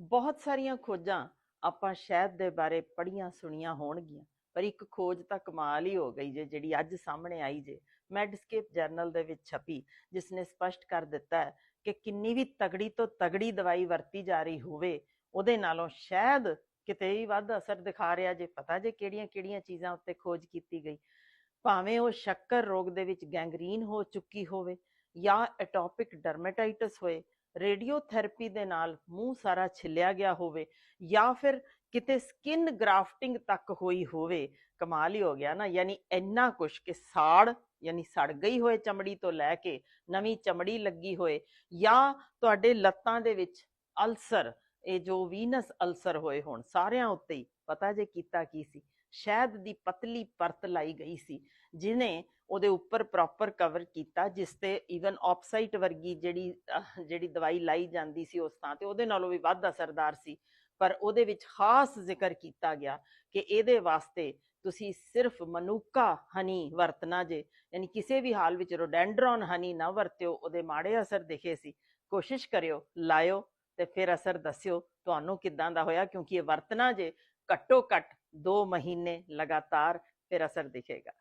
ਬਹੁਤ ਸਾਰੀਆਂ ਖੋਜਾਂ ਆਪਾਂ ਸ਼ਹਿਦ ਦੇ ਬਾਰੇ ਪੜ੍ਹੀਆਂ ਸੁਣੀਆਂ ਹੋਣਗੀਆਂ, ਪਰ ਇੱਕ ਖੋਜ ਤਾਂ ਕਮਾਲ ਹੀ ਹੋ ਗਈ ਜੇ, ਜਿਹੜੀ ਅੱਜ ਸਾਹਮਣੇ ਆਈ ਜੇ। ਮੈਡਸਕੇਪ ਜਰਨਲ ਦੇ ਵਿੱਚ ਛਪੀ ਜਿਸ ਨੇ ਸਪਸ਼ਟ ਕਰ ਦਿੱਤਾ ਹੈ ਕਿ ਕਿੰਨੀ ਵੀ ਤਗੜੀ ਤੋਂ ਤਗੜੀ ਦਵਾਈ ਵਰਤੀ ਜਾ ਰਹੀ ਹੋਵੇ, ਉਹਦੇ ਨਾਲੋਂ ਸ਼ਹਿਦ ਕਿਤੇ ਹੀ ਵੱਧ ਅਸਰ ਦਿਖਾ ਰਿਹਾ ਜੇ। ਪਤਾ ਜੇ ਕਿਹੜੀਆਂ-ਕਿਹੜੀਆਂ ਚੀਜ਼ਾਂ ਉੱਤੇ ਖੋਜ ਕੀਤੀ ਗਈ। ਭਾਵੇਂ ਉਹ ਸ਼ੱਕਰ ਰੋਗ ਦੇ ਵਿੱਚ ਗੈਂਗਰੀਨ ਹੋ ਚੁੱਕੀ ਹੋਵੇ ਜਾਂ ਐਟੋਪਿਕ ਡਰਮੇਟਾਈਟਸ ਹੋਏ ਰੇਡੀਓਥੈਰੇਪੀ ਦੇ ਨਾਲ ਮੂੰਹ ਸਾਰਾ ਛਿੱਲਿਆ ਗਿਆ ਹੋਵੇ ਜਾਂ ਫਿਰ ਕਿਤੇ ਸਕਿਨ ਗ੍ਰਾਫਟਿੰਗ ਤੱਕ ਹੋਈ ਹੋਵੇ, ਕਮਾਲ ਹੀ ਹੋ ਗਿਆ ਨਾ, ਯਾਨੀ ਇੰਨਾ ਕੁਛ ਕਿ ਸਾੜ, ਯਾਨੀ ਸੜ ਗਈ ਹੋਏ ਚਮੜੀ ਤੋਂ ਲੈ ਕੇ ਨਵੀਂ ਚਮੜੀ ਲੱਗੀ ਹੋਏ ਜਾਂ ਤੁਹਾਡੇ ਲੱਤਾਂ ਦੇ ਵਿੱਚ ਅਲਸਰ ਇਹ ਜੋ ਵੀਨਸ ਅਲਸਰ ਹੋਏ ਹੋਣ, ਸਾਰਿਆਂ ਉੱਤੇ ਹੀ, ਪਤਾ ਜੇ ਕੀਤਾ ਕੀ ਸੀ? ਸ਼ਹਿਦ ਦੀ ਪਤਲੀ ਪਰਤ ਲਾਈ ਗਈ ਸੀ, ਜਿਨੇ ਉਹਦੇ ਉੱਪਰ ਪ੍ਰੋਪਰ ਕਵਰ ਕੀਤਾ, ਜਿਸ ਤੇ ਈਵਨ ਆਪਸਾਈਟ ਵਰਗੀ ਜਿਹੜੀ ਜਿਹੜੀ ਦਵਾਈ ਲਾਈ ਜਾਂਦੀ ਸੀ ਉਸ ਥਾਂ ਤੇ, ਉਹਦੇ ਨਾਲੋਂ ਵੀ ਵੱਧ ਅਸਰਦਾਰ ਸੀ। ਪਰ ਉਹਦੇ ਵਿੱਚ ਖਾਸ ਜ਼ਿਕਰ ਕੀਤਾ ਗਿਆ ਕਿ ਇਹਦੇ ਵਾਸਤੇ ਤੁਸੀਂ ਸਿਰਫ ਮਨੂਕਾ ਹਨੀ ਵਰਤਣਾ ਜੇ, ਯਾਨੀ ਕਿਸੇ ਵੀ ਹਾਲ ਵਿੱਚ ਰੋਡੈਂਡਰੋਨ ਹਨੀ ਨਾ ਵਰਤਿਓ, ਉਹਦੇ ਮਾੜੇ ਅਸਰ ਦਿਖੇ ਸੀ। ਕੋਸ਼ਿਸ਼ ਕਰਿਓ, ਲਾਇਓ ਤੇ ਫਿਰ ਅਸਰ ਦੱਸਿਓ ਤੁਹਾਨੂੰ ਕਿੱਦਾਂ ਦਾ ਹੋਇਆ, ਕਿਉਂਕਿ ਇਹ ਵਰਤਣਾ ਜੇ ਘੱਟੋ ਘੱਟ 2 ਮਹੀਨੇ ਲਗਾਤਾਰ ਫਿਰ ਅਸਰ ਦਿਖੇਗਾ।